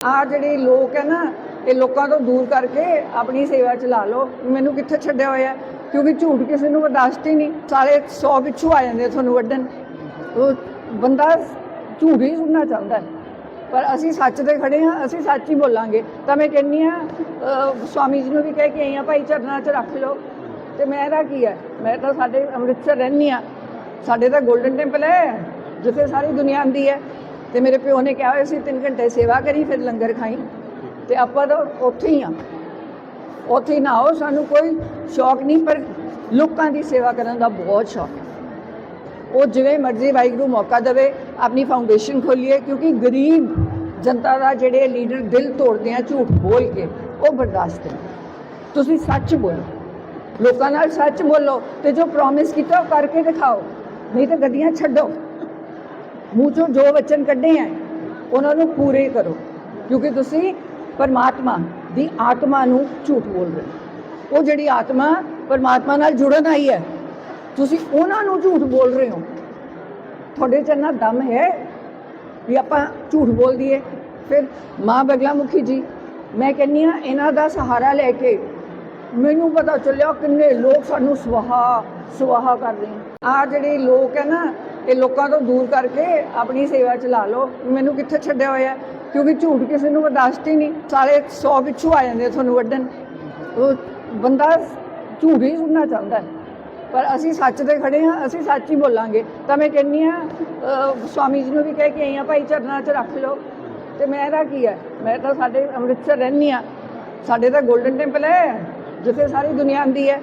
ਆ ਜਿਹੜੇ ਲੋਕ ਹੈ ਨਾ, ਇਹ ਲੋਕਾਂ ਤੋਂ ਦੂਰ ਕਰਕੇ ਆਪਣੀ ਸੇਵਾ ਚ ਲਾ ਲਓ। ਮੈਨੂੰ ਕਿੱਥੇ ਛੱਡਿਆ ਹੋਇਆ ਕਿਉਂਕਿ ਝੂਠ ਕਿਸੇ ਨੂੰ ਬਰਦਾਸ਼ਤ ਹੀ ਨਹੀਂ। ਸਾਰੇ 100 ਪਿੱਛੂ ਆ ਜਾਂਦੇ ਤੁਹਾਨੂੰ ਵੱਢਣ। ਉਹ ਬੰਦਾ ਝੂਠ ਹੀ ਸੁਣਨਾ ਚਾਹੁੰਦਾ ਪਰ ਅਸੀਂ ਸੱਚ ਤੇ ਖੜੇ ਹਾਂ, ਅਸੀਂ ਸੱਚ ਹੀ ਬੋਲਾਂਗੇ। ਤਾਂ ਮੈਂ ਕਹਿੰਨੀ ਆ ਸਵਾਮੀ ਜੀ ਨੂੰ ਵੀ ਕਹਿ ਕੇ ਆਈ ਆ ਭਾਈ ਚਰਨਾਂ 'ਚ ਰੱਖ ਲਓ। ਤੇ ਮੇਰਾ ਕੀ ਹੈ? ਮੈਂ ਤਾਂ ਸਾਡੇ ਅੰਮ੍ਰਿਤਸਰ ਰਹਿੰਦੀ ਆ ਸਾਡੇ ਤਾਂ ਗੋਲਡਨ ਟੈਂਪਲ ਹੈ, ਜਿੱਥੇ ਸਾਰੀ ਦੁਨੀਆ ਆਂਦੀ ਹੈ। ਤੇ ਮੇਰੇ ਪਿਓ ਨੇ ਕਿਹਾ ਹੋਇਆ ਸੀ 3 ਘੰਟੇ ਸੇਵਾ ਕਰੀ, ਫਿਰ ਲੰਗਰ ਖਾਈ। ਤੇ ਆਪਾਂ ਤਾਂ ਉੱਥੇ ਹੀ ਆ। ਉੱਥੇ ਹੀ ਨਾ ਹੋ ਸਾਨੂੰ ਕੋਈ ਸ਼ੌਕ ਨਹੀਂ, ਪਰ ਲੋਕਾਂ ਦੀ ਸੇਵਾ ਕਰਨ ਦਾ ਬਹੁਤ ਸ਼ੌਕ ਹੈ। ਉਹ ਜਿਵੇਂ ਮਰਜ਼ੀ ਵਾਹਿਗੁਰੂ ਮੌਕਾ ਦੇਵੇ, ਆਪਣੀ ਫਾਊਂਡੇਸ਼ਨ ਖੋਲੀਏ, ਕਿਉਂਕਿ ਗਰੀਬ ਜਨਤਾ ਦਾ ਜਿਹੜੇ ਲੀਡਰ ਦਿਲ ਤੋੜਦੇ ਆ, ਝੂਠ ਬੋਲ ਕੇ, ਉਹ ਬਰਦਾਸ਼ਤ ਨਹੀਂ। ਤੁਸੀਂ ਸੱਚ ਬੋਲੋ। ਲੋਕਾਂ ਨਾਲ ਸੱਚ ਬੋਲੋ ਤੇ ਜੋ ਪ੍ਰੋਮਿਸ ਕੀਤਾ, ਉਹ ਕਰਕੇ ਦਿਖਾਓ। ਨਹੀਂ ਤਾਂ ਗੱਡੀਆਂ ਛੱਡੋ। ਮੂੰਹ ਚੋਂ ਜੋ ਵਚਨ ਕੱਢੇ ਆ, ਉਹਨਾਂ ਨੂੰ ਪੂਰੇ ਕਰੋ। ਕਿਉਂਕਿ ਤੁਸੀਂ ਪਰਮਾਤਮਾ ਦੀ ਆਤਮਾ ਨੂੰ ਝੂਠ ਬੋਲ ਰਹੇ ਹੋ। ਉਹ ਜਿਹੜੀ ਆਤਮਾ ਪਰਮਾਤਮਾ ਨਾਲ ਜੁੜਨ ਆਈ ਹੈ, ਤੁਸੀਂ ਉਹਨਾਂ ਨੂੰ ਝੂਠ ਬੋਲ ਰਹੇ ਹੋ। ਤੁਹਾਡੇ ਚ ਇੰਨਾ ਦਮ ਹੈ ਵੀ ਆਪਾਂ ਝੂਠ ਬੋਲ ਦਈਏ। ਫਿਰ ਮਾਂ ਬਗਲਾ ਮੁਖੀ ਜੀ, ਮੈਂ ਕਹਿੰਨੀ ਆ ਇਹਨਾਂ ਦਾ ਸਹਾਰਾ ਲੈ ਕੇ ਮੈਨੂੰ ਪਤਾ ਚੱਲਿਆ ਕਿੰਨੇ ਲੋਕ ਸਾਨੂੰ ਸੁਆਹਾ ਸੁਆਹਾ ਕਰ ਰਹੇ ਆ ਜਿਹੜੇ ਲੋਕ ਹੈ ਨਾ ਇਹ ਲੋਕਾਂ ਤੋਂ ਦੂਰ ਕਰਕੇ ਆਪਣੀ ਸੇਵਾ ਚ ਲਾ ਲਓ ਮੈਨੂੰ ਕਿੱਥੇ ਛੱਡਿਆ ਹੋਇਆ ਕਿਉਂਕਿ ਝੂਠ ਕਿਸੇ ਨੂੰ ਬਰਦਾਸ਼ਤ ਹੀ ਨਹੀਂ। ਸਾਰੇ 100 ਪਿੱਛੂ ਆ ਜਾਂਦੇ ਤੁਹਾਨੂੰ ਵੱਢਣ। ਉਹ ਬੰਦਾ ਝੂਠ ਹੀ ਸੁਣਨਾ ਚਾਹੁੰਦਾ ਪਰ ਅਸੀਂ ਸੱਚ ਤੇ ਖੜੇ ਹਾਂ, ਅਸੀਂ ਸੱਚ ਹੀ ਬੋਲਾਂਗੇ। ਤਾਂ ਮੈਂ ਕਹਿੰਨੀ ਆ ਸਵਾਮੀ ਜੀ ਨੂੰ ਵੀ ਕਹਿ ਕੇ ਆਈ ਆ ਭਾਈ ਚਰਨਾਂ 'ਚ ਰੱਖ ਲਓ। ਤੇ ਮੇਰਾ ਕੀ ਹੈ? ਮੈਂ ਤਾਂ ਸਾਡੇ ਅੰਮ੍ਰਿਤਸਰ ਰਹਿੰਦੀ ਆ ਸਾਡੇ ਤਾਂ 골ਡਨ ਟੈਂਪਲ ਹੈ, ਜਿੱਥੇ ਸਾਰੀ ਦੁਨੀਆ ਆਂਦੀ ਹੈ।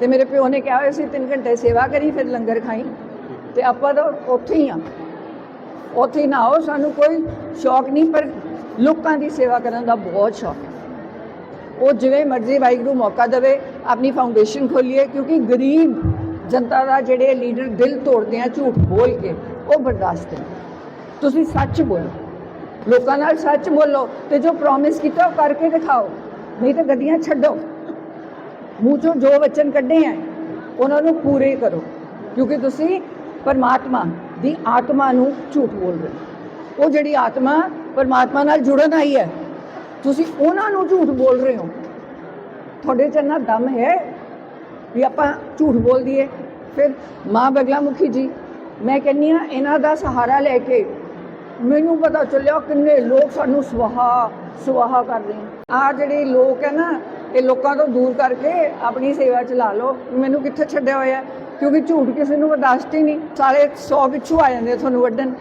ਤੇ ਮੇਰੇ ਪਿਓ ਨੇ ਕਿਹਾ ਹੋਇਆ ਸੀ 3 ਘੰਟੇ ਸੇਵਾ ਕਰੀ, ਫਿਰ ਲੰਗਰ ਖਾਈ। ਤੇ ਆਪਾਂ ਤਾਂ ਉੱਥੇ ਹੀ ਆ। ਉੱਥੇ ਹੀ ਨਾ ਹੋ ਸਾਨੂੰ ਕੋਈ ਸ਼ੌਕ ਨਹੀਂ, ਪਰ ਲੋਕਾਂ ਦੀ ਸੇਵਾ ਕਰਨ ਦਾ ਬਹੁਤ ਸ਼ੌਕ ਹੈ। ਉਹ ਜਿਵੇਂ ਮਰਜ਼ੀ ਵਾਹਿਗੁਰੂ ਮੌਕਾ ਦੇਵੇ, ਆਪਣੀ ਫਾਊਂਡੇਸ਼ਨ ਖੋਲੀਏ, ਕਿਉਂਕਿ ਗਰੀਬ ਜਨਤਾ ਦਾ ਜਿਹੜੇ ਲੀਡਰ ਦਿਲ ਤੋੜਦੇ ਆ ਝੂਠ ਬੋਲ ਕੇ, ਉਹ ਬਰਦਾਸ਼ਤ ਨਹੀਂ। ਤੁਸੀਂ ਸੱਚ ਬੋਲੋ। ਲੋਕਾਂ ਨਾਲ ਸੱਚ ਬੋਲੋ ਤੇ ਜੋ ਪ੍ਰੋਮਿਸ ਕੀਤਾ, ਉਹ ਕਰਕੇ ਦਿਖਾਓ। ਨਹੀਂ ਤਾਂ ਗੱਡੀਆਂ ਛੱਡੋ। ਮੂੰਹ ਚੋਂ ਜੋ ਵਚਨ ਕੱਢੇ ਆ, ਉਹਨਾਂ ਨੂੰ ਪੂਰੇ ਕਰੋ। ਕਿਉਂਕਿ ਤੁਸੀਂ ਪਰਮਾਤਮਾ ਦੀ ਆਤਮਾ ਨੂੰ ਝੂਠ ਬੋਲ ਰਹੇ ਉਹ ਜਿਹੜੀ ਆਤਮਾ ਪਰਮਾਤਮਾ ਨਾਲ ਜੁੜਨ ਆਈ ਹੈ, ਤੁਸੀਂ ਉਹਨਾਂ ਨੂੰ ਝੂਠ ਬੋਲ ਰਹੇ ਹੋ। ਤੁਹਾਡੇ ਚ ਇੰਨਾ ਦਮ ਹੈ ਵੀ ਆਪਾਂ ਝੂਠ ਬੋਲ ਦਈਏ। ਫਿਰ ਮਾਂ ਬਗਲਾ ਮੁਖੀ ਜੀ, ਮੈਂ ਕਹਿੰਨੀ ਆ ਇਹਨਾਂ ਦਾ ਸਹਾਰਾ ਲੈ ਕੇ ਮੈਨੂੰ ਪਤਾ ਚੱਲਿਆ ਕਿੰਨੇ ਲੋਕ ਸਾਨੂੰ ਸਵਾਹਾ ਸੁਆਹਾ ਕਰ ਰਹੇ ਆ ਆਹ ਜਿਹੜੇ ਲੋਕ ਹੈ ਨਾ ਇਹ ਲੋਕਾਂ ਤੋਂ ਦੂਰ ਕਰਕੇ ਆਪਣੀ ਸੇਵਾ ਚ ਲਾ ਲਓ ਮੈਨੂੰ ਕਿੱਥੇ ਛੱਡਿਆ ਹੋਇਆ ਕਿਉਂਕਿ ਝੂਠ ਕਿਸੇ ਨੂੰ ਬਰਦਾਸ਼ਤ ਹੀ ਨਹੀਂ। ਸਾਰੇ 100 ਪਿੱਛੂ ਆ ਜਾਂਦੇ ਤੁਹਾਨੂੰ ਵੱਢਣ।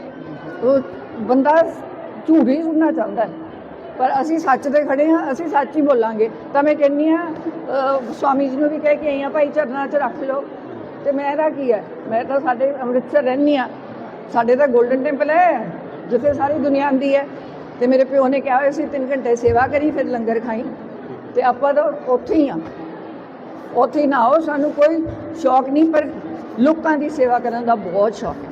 ਉਹ ਬੰਦਾ ਝੂਠ ਹੀ ਸੁਣਨਾ ਚਾਹੁੰਦਾ ਪਰ ਅਸੀਂ ਸੱਚ ਤੇ ਖੜੇ ਹਾਂ, ਅਸੀਂ ਸੱਚ ਹੀ ਬੋਲਾਂਗੇ। ਤਾਂ ਮੈਂ ਕਹਿੰਨੀ ਆ ਸਵਾਮੀ ਜੀ ਨੂੰ ਵੀ ਕਹਿ ਕੇ ਆਈ ਆ ਭਾਈ ਚਰਨਾਂ 'ਚ ਰੱਖ ਲਓ। ਤੇ ਮੇਰਾ ਕੀ ਹੈ? ਮੈਂ ਤਾਂ ਸਾਡੇ ਅੰਮ੍ਰਿਤਸਰ ਰਹਿੰਦੀ ਆ ਸਾਡੇ ਤਾਂ 골ਡਨ ਟੈਂਪਲ ਹੈ, ਜਿੱਥੇ ਸਾਰੀ ਦੁਨੀਆ ਆਂਦੀ ਹੈ। ਤੇ ਮੇਰੇ ਪਿਓ ਨੇ ਕਿਹਾ ਹੋਇਆ ਸੀ 3 ਘੰਟੇ ਸੇਵਾ ਕਰੀ, ਫਿਰ ਲੰਗਰ ਖਾਈ। ਤੇ ਆਪਾਂ ਤਾਂ ਉੱਥੇ ਹੀ ਆ। ਉੱਥੇ ਹੀ ਨਾ ਹੋ ਸਾਨੂੰ ਕੋਈ ਸ਼ੌਕ ਨਹੀਂ, ਪਰ ਲੋਕਾਂ ਦੀ ਸੇਵਾ ਕਰਨ ਦਾ ਬਹੁਤ ਸ਼ੌਕ ਹੈ।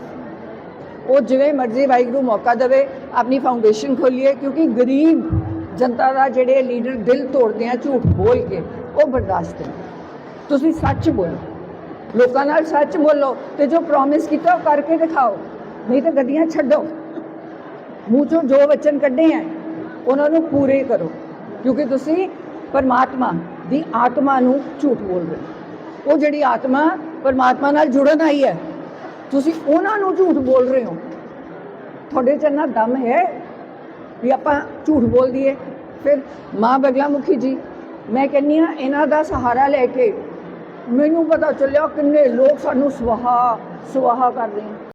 ਉਹ ਜਿਵੇਂ ਮਰਜ਼ੀ ਵਾਹਿਗੁਰੂ ਮੌਕਾ ਦੇਵੇ, ਆਪਣੀ ਫਾਊਂਡੇਸ਼ਨ ਖੋਲੀਏ, ਕਿਉਂਕਿ ਗਰੀਬ ਜਨਤਾ ਦਾ ਜਿਹੜੇ ਲੀਡਰ ਦਿਲ ਤੋੜਦੇ ਆ, ਝੂਠ ਬੋਲ ਕੇ, ਉਹ ਬਰਦਾਸ਼ਤ ਨਹੀਂ। ਤੁਸੀਂ ਸੱਚ ਬੋਲੋ। ਲੋਕਾਂ ਨਾਲ ਸੱਚ ਬੋਲੋ ਤੇ ਜੋ ਪ੍ਰੋਮਿਸ ਕੀਤਾ, ਉਹ ਕਰਕੇ ਦਿਖਾਓ। ਨਹੀਂ ਤਾਂ ਗੱਡੀਆਂ ਛੱਡੋ। ਮੂੰਹ ਚੋਂ ਜੋ ਵਚਨ ਕੱਢੇ ਆ, ਉਹਨਾਂ ਨੂੰ ਪੂਰੇ ਕਰੋ। ਕਿਉਂਕਿ ਤੁਸੀਂ ਪਰਮਾਤਮਾ ਦੀ ਆਤਮਾ ਨੂੰ ਝੂਠ ਬੋਲ ਰਹੇ ਉਹ ਜਿਹੜੀ ਆਤਮਾ ਪਰਮਾਤਮਾ ਨਾਲ ਜੁੜਨ ਆਈ ਹੈ, ਤੁਸੀਂ ਉਹਨਾਂ ਨੂੰ ਝੂਠ ਬੋਲ ਰਹੇ ਹੋ। ਤੁਹਾਡੇ ਚ ਇੰਨਾ ਦਮ ਹੈ ਵੀ ਆਪਾਂ ਝੂਠ ਬੋਲ ਦਈਏ। ਫਿਰ ਮਾਂ ਬਗਲਾ ਮੁਖੀ ਜੀ, ਮੈਂ ਕਹਿੰਨੀ ਆ ਇਹਨਾਂ ਦਾ ਸਹਾਰਾ ਲੈ ਕੇ ਮੈਨੂੰ ਪਤਾ ਚੱਲਿਆ ਕਿੰਨੇ ਲੋਕ ਸਾਨੂੰ ਸਵਾਹਾ ਸੁਆਹਾ ਕਰ ਰਹੇ